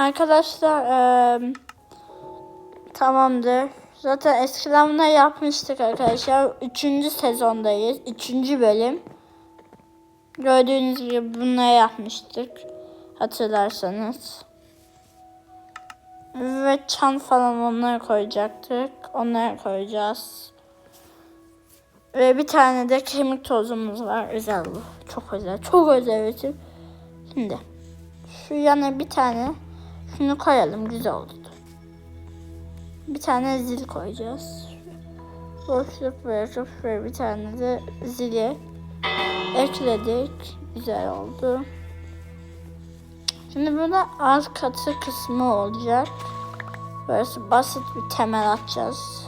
Arkadaşlar eee, tamamdır. Zaten eskiden bunu yapmıştık arkadaşlar. Üçüncü sezondayız. Üçüncü bölüm. Gördüğünüz gibi bunları yapmıştık. Hatırlarsanız. Ve çan falan onları koyacaktık. Onları koyacağız. Ve bir tane de kemik tozumuz var. Özel bu. Çok özel. Çok özel üretim. Şimdi şu yana bir tane şunu koyalım. Güzel oldu. Bir tane zil koyacağız. Boşluk bırakıp şöyle bir tane de zili ekledik. Güzel oldu. Şimdi burada alt katı kısmı olacak. Burası basit bir temel atacağız.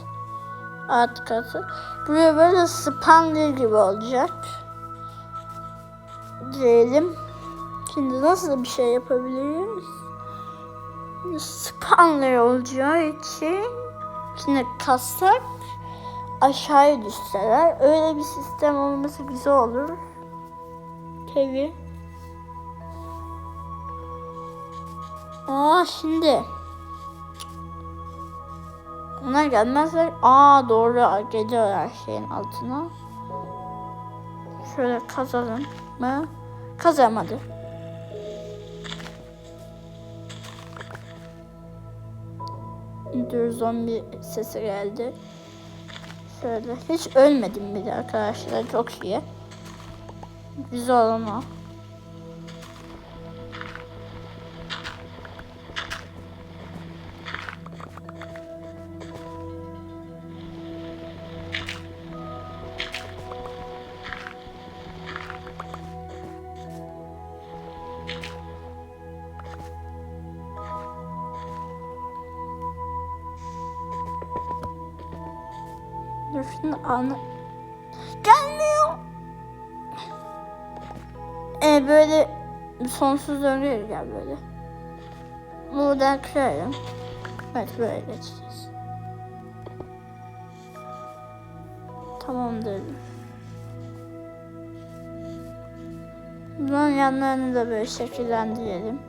Alt katı. Buraya böyle spandil gibi olacak. Diyelim. Şimdi nasıl bir şey yapabiliriz? Spandil olacağı için şimdi kassak aşağıya düşseler öyle bir sistem olması güzel olur. Tabii. Aa şimdi. Onlar gelmezler. Aa doğru geliyor her şeyin altına. Şöyle kazalım mı? Kazamadı. Dur zombi sesi geldi. Şöyle hiç ölmedim bile arkadaşlar çok iyi. Güzel ama. Dur şimdi anı... Gelmiyor. Ee, böyle sonsuz döngüye gel böyle. Buradan kırarım. Evet böyle geçeceğiz. Tamamdır. Bunun yanlarını da böyle şekillendirelim.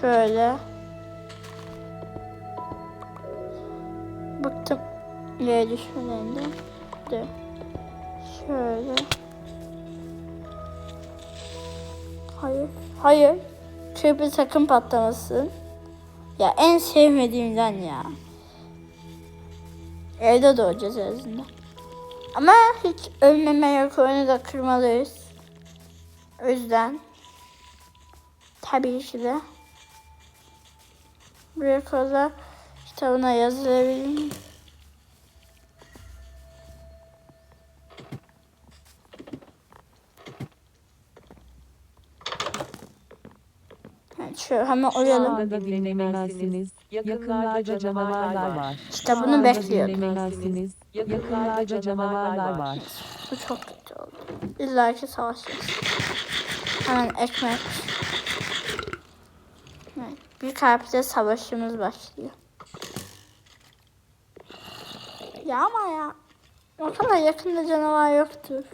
Şöyle. Yere düşmelerinden. De. Şöyle. Hayır. Hayır. Çöpü sakın patlamasın. Ya en sevmediğimden ya. Evde doğacağız en azından. Ama hiç ölmeme rekorunu da kırmalıyız. O yüzden tabii ki de bu rekorlar kitabına yazılabilir. Şöyle hemen Şu oyalım. anda dinlemezsiniz. Yakınlarda canavarlar var. İşte bunu anda bekliyordum. dinlemezsiniz. Yakınlarda canavarlar var. Bu çok kötü oldu. İlla ki savaşacağız. Hemen ekmek. Evet, bir kalpte savaşımız başlıyor. Ya ama ya. O kadar yakında canavar yoktur.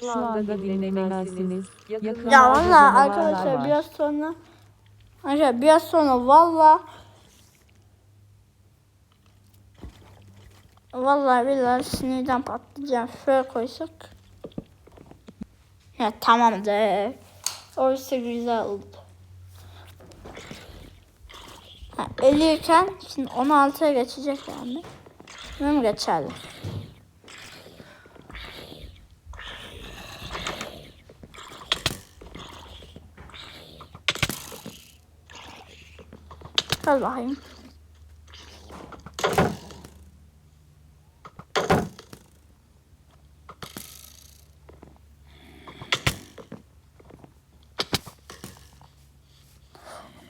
Şu anda dinlemezsiniz. Yakınlarda Ya valla arkadaşlar var. biraz sonra Arkadaşlar biraz sonra valla Vallahi billahi sinirden patlayacağım. Şöyle koysak. Ya tamamdır. Orası güzel oldu. Ha, 50 iken şimdi 16'ya geçecek yani. Mi geçerli? Bakayım.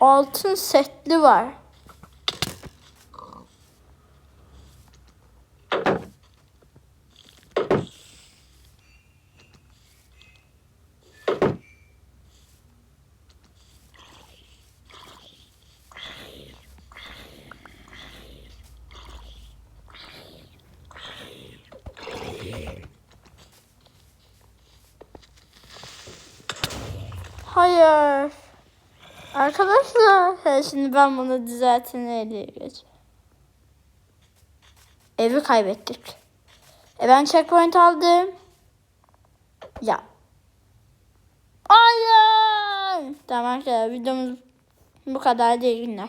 Altın setli var. Hayır. Arkadaşlar. Şimdi ben bunu düzeltine geç. Evi kaybettik. E ben checkpoint aldım. Ya. Hayır. Tamam arkadaşlar videomuz bu kadar değil günler.